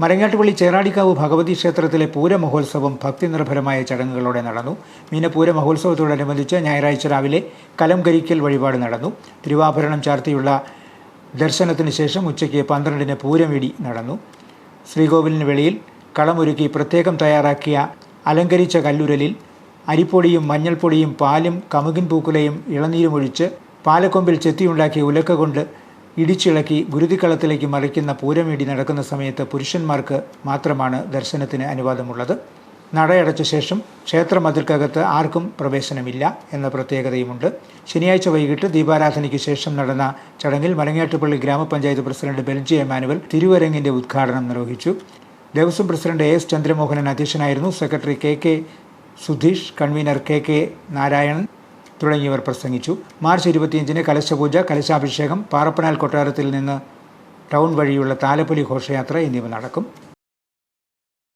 മരങ്ങാട്ടുപള്ളി ചേറാടിക്കാവ് ഭഗവതി ക്ഷേത്രത്തിലെ പൂരമഹോത്സവം ഭക്തിനിർഭരമായ ചടങ്ങുകളോടെ നടന്നു. മീനപൂര മഹോത്സവത്തോടനുബന്ധിച്ച് ഞായറാഴ്ച രാവിലെ കലംകരിക്കൽ വഴിപാട് നടന്നു. തിരുവാഭരണം ചാർത്തിയുള്ള ദർശനത്തിന് ശേഷം ഉച്ചയ്ക്ക് പന്ത്രണ്ടിന് പൂരമിടി നടന്നു. ശ്രീകോവിലിന് വെളിയിൽ കളമൊരുക്കി പ്രത്യേകം തയ്യാറാക്കിയ അലങ്കരിച്ച കല്ലുരലിൽ അരിപ്പൊടിയും മഞ്ഞൾപ്പൊടിയും പാലും കമുകിൻ പൂക്കുലയും ഇളനീരും ഒഴിച്ച് പാലക്കൊമ്പിൽ ചെത്തിയുണ്ടാക്കിയ ഉലക്ക കൊണ്ട് ഇടിച്ചിളക്കി ഗുരുതിക്കളത്തിലേക്ക് മറിക്കുന്ന പൂരമേടി നടക്കുന്ന സമയത്ത് പുരുഷന്മാർക്ക് മാത്രമാണ് ദർശനത്തിന് അനുവാദമുള്ളത്. നടയടച്ച ശേഷം ക്ഷേത്ര മതിൽക്കകത്ത് ആർക്കും പ്രവേശനമില്ല എന്ന പ്രത്യേകതയുമുണ്ട്. ശനിയാഴ്ച വൈകിട്ട് ദീപാരാധനയ്ക്ക് ശേഷം നടന്ന ചടങ്ങിൽ മലങ്ങാട്ടുപള്ളി ഗ്രാമപഞ്ചായത്ത് പ്രസിഡന്റ് ബെൽജി എമാനുവൽ തിരുവരങ്ങിന്റെ ഉദ്ഘാടനം നിർവഹിച്ചു. Devaswom president A S Chandramohanan അധ്യക്ഷനായിരുന്നു secretary K K Sudheesh convener K K Narayanan തുടങ്ങിയവർ പ്രസംഗിച്ചു. മാർച്ച് ഇരുപത്തിയഞ്ചിന് കലശപൂജ കലശാഭിഷേകം പാറപ്പനാൽ കൊട്ടാരത്തിൽ നിന്ന് ടൗൺ വഴിയുള്ള താലപ്പൊലി ഘോഷയാത്ര എന്നിവ നടക്കും.